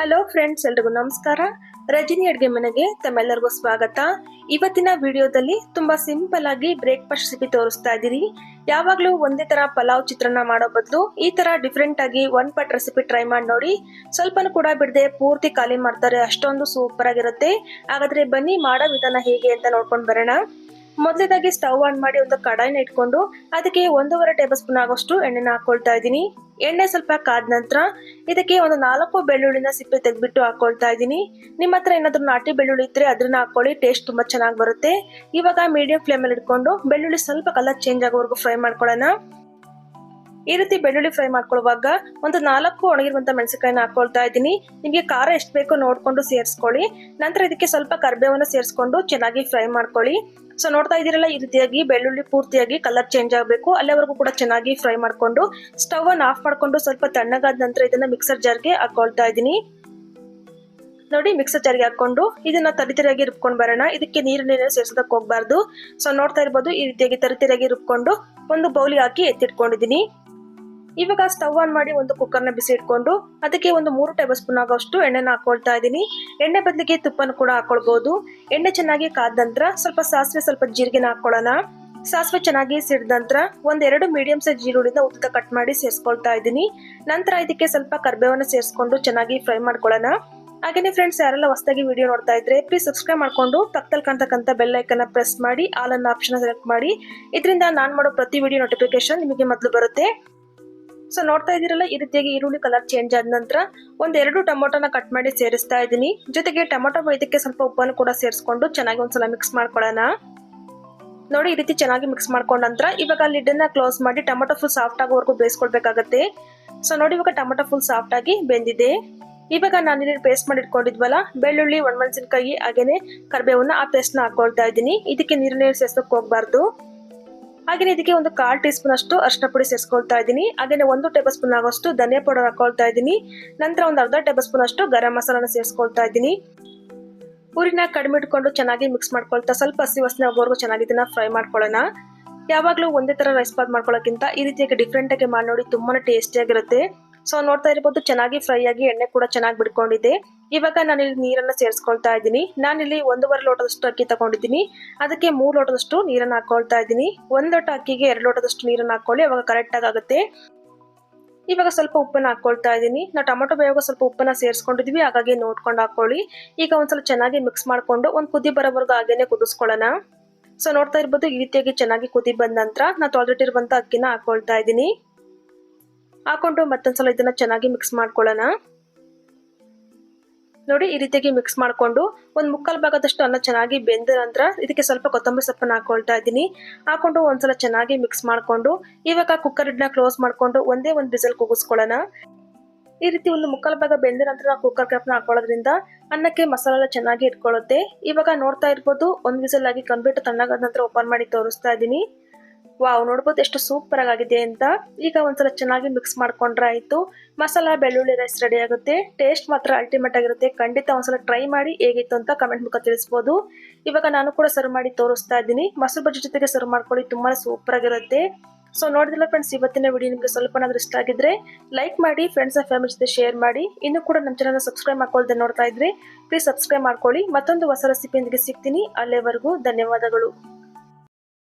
Hello friends ಎಲ್ರಿಗೂ ನಮಸ್ಕಾರ. ರಜನಿ ಅಡುಗೆ ಮನೆಗೆ ತಮ್ಮೆಲ್ಲರಿಗೂ ಸ್ವಾಗತ. ಇವತ್ತಿನ ವಿಡಿಯೋದಲ್ಲಿ ತುಂಬಾ ಸಿಂಪಲ್ ಆಗಿ ಬ್ರೇಕ್ಫಾಸ್ಟ್ ರೆಸಿಪಿ ತೋರಿಸ್ತಾ ಇದ್ದೀರಿ. ಯಾವಾಗಲೂ ಒಂದೇ ತರ ಪಲಾವ್ ಚಿತ್ರಾನ್ನ ಮಾಡೋ ಬದಲು ಈ ತರ ಡಿಫ್ರೆಂಟ್ ಆಗಿ ಒನ್ ಪಟ್ ರೆಸಿಪಿ ಟ್ರೈ ಮಾಡಿ ನೋಡಿ. ಸ್ವಲ್ಪನೂ ಕೂಡ ಬಿಡದೆ ಪೂರ್ತಿ ಖಾಲಿ ಮಾಡ್ತಾರೆ, ಅಷ್ಟೊಂದು ಸೂಪರ್ ಆಗಿರುತ್ತೆ. ಹಾಗಾದ್ರೆ ಬನ್ನಿ ಮಾಡೋ ವಿಧಾನ ಹೇಗೆ ಅಂತ ನೋಡ್ಕೊಂಡು ಬರೋಣ. ಮೊದಲೇದಾಗಿ ಸ್ಟವ್ ಆನ್ ಮಾಡಿ ಒಂದು ಕಡಾಯಿನ ಇಟ್ಕೊಂಡು, ಅದಕ್ಕೆ ಒಂದೂವರೆ ಟೇಬಲ್ ಸ್ಪೂನ್ ಆಗೋಷ್ಟು ಎಣ್ಣೆನ ಹಾಕೊಳ್ತಾ ಇದ್ದೀನಿ. ಎಣ್ಣೆ ಸ್ವಲ್ಪ ಕಾದ ನಂತರ ಇದಕ್ಕೆ ಒಂದು ನಾಲ್ಕು ಬೆಳ್ಳುಳ್ಳಿನ ಸಿಪ್ಪೆ ತೆಗೆದ್ಬಿಟ್ಟು ಹಾಕೊಳ್ತಾ ಇದ್ದೀನಿ. ನಿಮ್ಮ ಹತ್ರ ಏನಾದರೂ ನಾಟಿ ಬೆಳ್ಳುಳ್ಳಿ ಇದ್ರೆ ಅದನ್ನ ಹಾಕೊಳ್ಳಿ ಟೇಸ್ಟ್ ತುಂಬಾ ಚೆನ್ನಾಗಿ ಬರುತ್ತೆ. ಇವಾಗ ಮೀಡಿಯಂ ಫ್ಲೇಮಲ್ಲಿ ಇಟ್ಕೊಂಡು ಬೆಳ್ಳುಳ್ಳಿ ಸ್ವಲ್ಪ ಕಲರ್ ಚೇಂಜ್ ಆಗೋವರೆಗೂ ಫ್ರೈ ಮಾಡ್ಕೊಳ್ಳೋಣ. ಈ ರೀತಿ ಬೆಳ್ಳುಳ್ಳಿ ಫ್ರೈ ಮಾಡ್ಕೊಳ್ಳುವಾಗ ಒಂದು ನಾಲ್ಕು ಒಣಗಿರುವಂತ ಮೆಣಸಿನಕಾಯಿನ ಹಾಕೊಳ್ತಾ ಇದ್ದೀನಿ. ನಿಮಗೆ ಖಾರ ಎಷ್ಟು ಬೇಕೋ ನೋಡ್ಕೊಂಡು ಸೇರಿಸ್ಕೊಳ್ಳಿ. ನಂತರ ಇದಕ್ಕೆ ಸ್ವಲ್ಪ ಕರ್ಬೇವನ್ನ ಸೇರಿಸ್ಕೊಂಡು ಚೆನ್ನಾಗಿ ಫ್ರೈ ಮಾಡ್ಕೊಳ್ಳಿ. ಸೊ ನೋಡ್ತಾ ಇದ್ದೀರಲ್ಲ, ಈ ರೀತಿಯಾಗಿ ಬೆಳ್ಳುಳ್ಳಿ ಪೂರ್ತಿಯಾಗಿ ಕಲರ್ ಚೇಂಜ್ ಆಗಬೇಕು. ಅಲ್ಲಿವರೆಗೂ ಕೂಡ ಚೆನ್ನಾಗಿ ಫ್ರೈ ಮಾಡ್ಕೊಂಡು ಸ್ಟವ್ ಅನ್ನು ಆಫ್ ಮಾಡ್ಕೊಂಡು ಸ್ವಲ್ಪ ತಣ್ಣಗಾದ ನಂತರ ಇದನ್ನ ಮಿಕ್ಸರ್ ಜಾರ್ಗೆ ಹಾಕೊಳ್ತಾ ಇದ್ದೀನಿ. ನೋಡಿ ಮಿಕ್ಸರ್ ಜಾರ್ಗೆ ಹಾಕೊಂಡು ಇದನ್ನ ತರಿತರಿಯಾಗಿ ರುಬ್ಕೊಂಡು ಬರೋಣ. ಇದಕ್ಕೆ ನೀರು ನೀರನ್ನು ಸೇರಿಸೋದಕ್ಕೆ ಹೋಗ್ಬಾರ್ದು. ಸೊ ನೋಡ್ತಾ ಇರ್ಬೋದು, ಈ ರೀತಿಯಾಗಿ ತರಿತರಿಯಾಗಿ ರುಬ್ಕೊಂಡು ಒಂದು ಬೌಲಿ ಹಾಕಿ ಎತ್ತಿಟ್ಕೊಂಡಿದ್ದೀನಿ. ಇವಾಗ ಸ್ಟವ್ ಆನ್ ಮಾಡಿ ಒಂದು ಕುಕ್ಕರ್ನ ಬಿಸಿ ಇಟ್ಕೊಂಡು ಅದಕ್ಕೆ ಒಂದು ಮೂರು ಟೇಬಲ್ ಸ್ಪೂನ್ ಆಗೋಷ್ಟು ಎಣ್ಣೆನ ಹಾಕೊಳ್ತಾ ಇದ್ದೀನಿ. ಎಣ್ಣೆ ಬದಲಿಗೆ ತುಪ್ಪನ ಕೂಡ ಹಾಕೊಳ್ಬಹುದು ಎಣ್ಣೆ ಚೆನ್ನಾಗಿ ಕಾದ ನಂತರ ಸ್ವಲ್ಪ ಸಾಸಿವೆ ಸ್ವಲ್ಪ ಜೀರಿಗೆನ ಹಾಕೊಳ್ಳೋಣ ಸಾಸಿವೆ ಚೆನ್ನಾಗಿ ಸಿಡಿದ ನಂತರ ಒಂದೆರಡು ಮೀಡಿಯಂ ಸೈಜ್ ಈರುಳ್ಳಿನ ಉದ್ದ ಕಟ್ ಮಾಡಿ ಸೇರಿಸ್ಕೊಳ್ತಾ ಇದ್ದೀನಿ. ನಂತರ ಇದಕ್ಕೆ ಸ್ವಲ್ಪ ಕರ್ಬೇವನ್ನ ಸೇರಿಸ್ಕೊಂಡು ಚೆನ್ನಾಗಿ ಫ್ರೈ ಮಾಡ್ಕೊಳ್ಳೋಣ ಹಾಗೇನೆ ಫ್ರೆಂಡ್ಸ್ ಯಾರೆಲ್ಲ ಹೊಸದಾಗಿ ವಿಡಿಯೋ ನೋಡ್ತಾ ಇದ್ರೆ ಪ್ಲೀಸ್ ಸಬ್ಸ್ಕ್ರೈಬ್ ಮಾಡ್ಕೊಂಡು ಪಕ್ಕದಲ್ಲಿ ಕಾಣ್ತಕ್ಕಂಥ ಬೆಲ್ ಐಕನ್ನ ಪ್ರೆಸ್ ಮಾಡಿ ಆಲ್ ಅನ್ನ ಆಪ್ಷನ್ ಸೆಲೆಕ್ಟ್ ಮಾಡಿ. ಇದರಿಂದ ನಾನು ಮಾಡೋ ಪ್ರತಿ ವಿಡಿಯೋ ನೋಟಿಫಿಕೇಶನ್ ನಿಮಗೆ ಮೊದಲು ಬರುತ್ತೆ. ಸೊ ನೋಡ್ತಾ ಇದ್ದೀರಲ್ಲ, ಈ ರೀತಿಯಾಗಿ ಈರುಳ್ಳಿ ಕಲರ್ ಚೇಂಜ್ ಆದ ನಂತರ ಒಂದೆರಡು ಟೊಮೊಟೊನ ಕಟ್ ಮಾಡಿ ಸೇರಿಸ್ತಾ ಇದ್ದೀನಿ. ಜೊತೆಗೆ ಟೊಮೊಟೊ ಇದಕ್ಕೆ ಸ್ವಲ್ಪ ಉಪ್ಪನ್ನು ಕೂಡ ಸೇರಿಸ್ಕೊಂಡು ಚೆನ್ನಾಗಿ ಒಂದ್ಸಲ ಮಿಕ್ಸ್ ಮಾಡ್ಕೊಳ್ಳೋಣ. ನೋಡಿ, ಈ ರೀತಿ ಚೆನ್ನಾಗಿ ಮಿಕ್ಸ್ ಮಾಡ್ಕೊಂಡ ನಂತರ ಇವಾಗ ಲಿಡ್ಡನ್ನ ಕ್ಲೋಸ್ ಮಾಡಿ ಟೊಮೊಟೊ ಫುಲ್ ಸಾಫ್ಟ್ ಆಗೋವರೆಗೂ ಬೇಯಿಸ್ಕೊಳ್ಬೇಕಾಗತ್ತೆ. ಸೊ ನೋಡಿ, ಇವಾಗ ಟೊಮೊಟೊ ಫುಲ್ ಸಾಫ್ಟ್ ಆಗಿ ಬೆಂದಿದೆ. ಇವಾಗ ನಾನು ಇಲ್ಲಿ ಪೇಸ್ಟ್ ಮಾಡಿ ಇಟ್ಕೊಂಡಿದ್ವಲ್ಲ, ಬೆಳ್ಳುಳ್ಳಿ, ಒಣಮೆಣಸಿನಕಾಯಿ, ಹಾಗೇನೆ ಕರ್ಬೇವನ್ನ ಆ ಪೇಸ್ಟ್ನ ಹಾಕೊಳ್ತಾ ಇದ್ದೀನಿ. ಇದಕ್ಕೆ ನೀರು ಸೇರ್ಸೋಕೆ ಹೋಗ್ಬಾರ್ದು. ಹಾಗೆಯೇ ಇದಕ್ಕೆ ಒಂದು ಕಾಲ್ ಟೀ ಸ್ಪೂನ್ ಅಷ್ಟು ಅರ್ಶಿನ ಪುಡಿ ಸೇರಿಸ್ಕೊಳ್ತಾ ಇದ್ದೀನಿ. ಹಾಗೆಯೇ ಒಂದು ಟೇಬಲ್ ಸ್ಪೂನ್ ಆಗೋಷ್ಟು ಧನಿಯಾ ಪೌಡರ್ ಹಾಕೊಳ್ತಾ ಇದ್ದೀನಿ. ನಂತರ ಒಂದು ಅರ್ಧ ಟೇಬಲ್ ಸ್ಪೂನ್ ಅಷ್ಟು ಗರಂ ಮಸಾಲಾನ ಸೇರಿಸ್ಕೊಳ್ತಾ ಇದ್ದೀನಿ. ಊರಿನ ಕಡಿಮೆ ಇಟ್ಕೊಂಡು ಚೆನ್ನಾಗಿ ಮಿಕ್ಸ್ ಮಾಡ್ಕೊಳ್ತಾ ಸ್ವಲ್ಪ ಹಸಿ ವಾಸನೆ ಚೆನ್ನಾಗಿ ಇದನ್ನ ಫ್ರೈ ಮಾಡ್ಕೊಳ್ಳೋಣ. ಯಾವಾಗಲೂ ಒಂದೇ ತರ ರೈಸ್ ಬಾತ್ ಮಾಡ್ಕೊಳ್ಳೋಕ್ಕಿಂತ ಈ ರೀತಿಯಾಗಿ ಡಿಫ್ರೆಂಟಾಗಿ ಮಾಡಿ ನೋಡಿ ತುಂಬಾನೇ ಟೇಸ್ಟಿಯಾಗಿರುತ್ತೆ ಸೊ ನೋಡ್ತಾ ಇರ್ಬೋದು, ಚೆನ್ನಾಗಿ ಫ್ರೈ ಆಗಿ ಎಣ್ಣೆ ಕೂಡ ಚೆನ್ನಾಗಿ ಬಿಡ್ಕೊಂಡಿದೆ ಇವಾಗ ನಾನು ಇಲ್ಲಿ ನೀರನ್ನ ಸೇರಿಸ್ಕೊಳ್ತಾ ಇದ್ದೀನಿ. ನಾನಿಲ್ಲಿ ಒಂದೂವರೆ ಲೋಟದಷ್ಟು ಅಕ್ಕಿ ತಗೊಂಡಿದ್ದೀನಿ. ಅದಕ್ಕೆ ಮೂರು ಲೋಟದಷ್ಟು ನೀರನ್ನ ಹಾಕೊಳ್ತಾ ಇದ್ದೀನಿ. ಒಂದು ಲೋಟ ಅಕ್ಕಿಗೆ ಎರಡು ಲೋಟದಷ್ಟು ನೀರನ್ನ ಹಾಕೊಳ್ಳಿ ಅವಾಗ ಕರೆಕ್ಟಾಗಿ ಆಗುತ್ತೆ. ಇವಾಗ ಸ್ವಲ್ಪ ಉಪ್ಪನ್ನ ಹಾಕೊಳ್ತಾ ಇದ್ದೀನಿ. ನಾವು ಟೊಮೊಟೊ ಬೇವಾಗ ಸ್ವಲ್ಪ ಉಪ್ಪನ್ನ ಸೇರಿಸ್ಕೊಂಡಿದ್ವಿ, ಹಾಗಾಗಿ ನೋಡ್ಕೊಂಡು ಹಾಕೊಳ್ಳಿ. ಈಗ ಒಂದ್ಸಲ ಚೆನ್ನಾಗಿ ಮಿಕ್ಸ್ ಮಾಡಿಕೊಂಡು ಒಂದು ಕುದಿ ಬರೋವರೆಗೂ ಹಾಗೇನೆ ಕುದಿಸ್ಕೊಳ್ಳೋಣ. ಸೊ ನೋಡ್ತಾ ಇರ್ಬೋದು, ಈ ರೀತಿಯಾಗಿ ಚೆನ್ನಾಗಿ ಕುದಿ ಬಂದ ನಂತರ ನಾವು ತೊಳೆದಿಟ್ಟಿರುವಂಥ ಅಕ್ಕಿನ ಹಾಕೊಳ್ತಾ ಇದ್ದೀನಿ. ಹಾಕೊಂಡು ಮತ್ತೊಂದ್ಸಲ ಇದನ್ನ ಚೆನ್ನಾಗಿ ಮಿಕ್ಸ್ ಮಾಡ್ಕೊಳ್ಳೋಣ. ನೋಡಿ, ಈ ರೀತಿಯಾಗಿ ಮಿಕ್ಸ್ ಮಾಡಿಕೊಂಡು ಒಂದು ಮುಕ್ಕಾಲು ಭಾಗದಷ್ಟು ಅನ್ನ ಚೆನ್ನಾಗಿ ಬೆಂದ ನಂತರ ಇದಕ್ಕೆ ಸ್ವಲ್ಪ ಕೊತ್ತಂಬರಿ ಸೊಪ್ಪನ್ನು ಹಾಕೊಳ್ತಾ ಇದ್ದೀನಿ. ಹಾಕೊಂಡು ಒಂದ್ಸಲ ಚೆನ್ನಾಗಿ ಮಿಕ್ಸ್ ಮಾಡಿಕೊಂಡು ಇವಾಗ ಕುಕ್ಕರ್ ಇಡ್ನ ಕ್ಲೋಸ್ ಮಾಡಿಕೊಂಡು ಒಂದೇ ಒಂದು ಬಿಸಲ್ ಕೂಗಿಸ್ಕೊಳ್ಳೋಣ. ಈ ರೀತಿ ಒಂದು ಮುಕ್ಕಾಲು ಭಾಗ ಬೆಂದ ನಂತರ ಕುಕ್ಕರ್ ಕ್ಯಾಪ್ನ ಹಾಕೊಳ್ಳೋದ್ರಿಂದ ಅನ್ನಕ್ಕೆ ಮಸಾಲ ಎಲ್ಲ ಚೆನ್ನಾಗಿ ಇಟ್ಕೊಳ್ಳುತ್ತೆ. ಇವಾಗ ನೋಡ್ತಾ ಇರ್ಬೋದು, ಒಂದು ವಿಸಲ್ ಆಗಿ ಕಂಪ್ಲೀಟ್ ತಣ್ಣಗಾದ ನಂತರ ಓಪನ್ ಮಾಡಿ ತೋರಿಸ್ತಾ ಇದ್ದೀನಿ. ವಾವ್, ನೋಡ್ಬೋದು ಎಷ್ಟು ಸೂಪರ್ ಆಗಿದೆ ಅಂತ. ಈಗ ಒಂದ್ಸಲ ಚೆನ್ನಾಗಿ ಮಿಕ್ಸ್ ಮಾಡ್ಕೊಂಡ್ರೆ ಆಯ್ತು. ಮಸಾಲ, ಬೆಳ್ಳುಳ್ಳಿ ರೈಸ್ ರೆಡಿ ಆಗುತ್ತೆ. ಟೇಸ್ಟ್ ಮಾತ್ರ ಅಲ್ಟಿಮೇಟ್ ಆಗಿರುತ್ತೆ. ಖಂಡಿತ ಒಂದ್ಸಲ ಟ್ರೈ ಮಾಡಿ ಹೇಗಿತ್ತು ಅಂತ ಕಮೆಂಟ್ ಮುಖ ತಿಳಿಸ್ಬೋದು. ಇವಾಗ ನಾನು ಕೂಡ ಸರ್ವ್ ಮಾಡಿ ತೋರಿಸ್ತಾ ಇದ್ದೀನಿ. ಮೊಸರು ಬಜ್ಜಿ ಜೊತೆಗೆ ಸರ್ವ್ ಮಾಡ್ಕೊಳ್ಳಿ ತುಂಬಾ ಸೂಪರ್ ಆಗಿರುತ್ತೆ. ಸೊ ನೋಡಿದಿಲ್ಲ ಫ್ರೆಂಡ್ಸ್ ಇವತ್ತಿನ ವಿಡಿಯೋ ನಿಮಗೆ ಸ್ವಲ್ಪನಾದ್ರೂ ಇಷ್ಟ ಆಗಿದ್ರೆ ಲೈಕ್ ಮಾಡಿ ಫ್ರೆಂಡ್ಸ್ ಅಂಡ್ ಫ್ಯಾಮಿಲಿ ಜೊತೆ ಶೇರ್ ಮಾಡಿ. ಇನ್ನು ಕೂಡ ನಮ್ಮ ಚಾನಲ್ ಸಬ್ಸ್ಕ್ರೈಬ್ ಮಾಡ್ಕೊಳ್ದೆ ನೋಡ್ತಾ ಇದ್ರೆ ಪ್ಲೀಸ್ ಸಬ್ಸ್ಕ್ರೈಬ್ ಮಾಡ್ಕೊಳ್ಳಿ. ಮತ್ತೊಂದು ಹೊಸ ರೆಸಿಪಿಯೊಂದಿಗೆ ಸಿಗ್ತೀನಿ. ಅಲ್ಲಿವರೆಗೂ ಧನ್ಯವಾದಗಳು.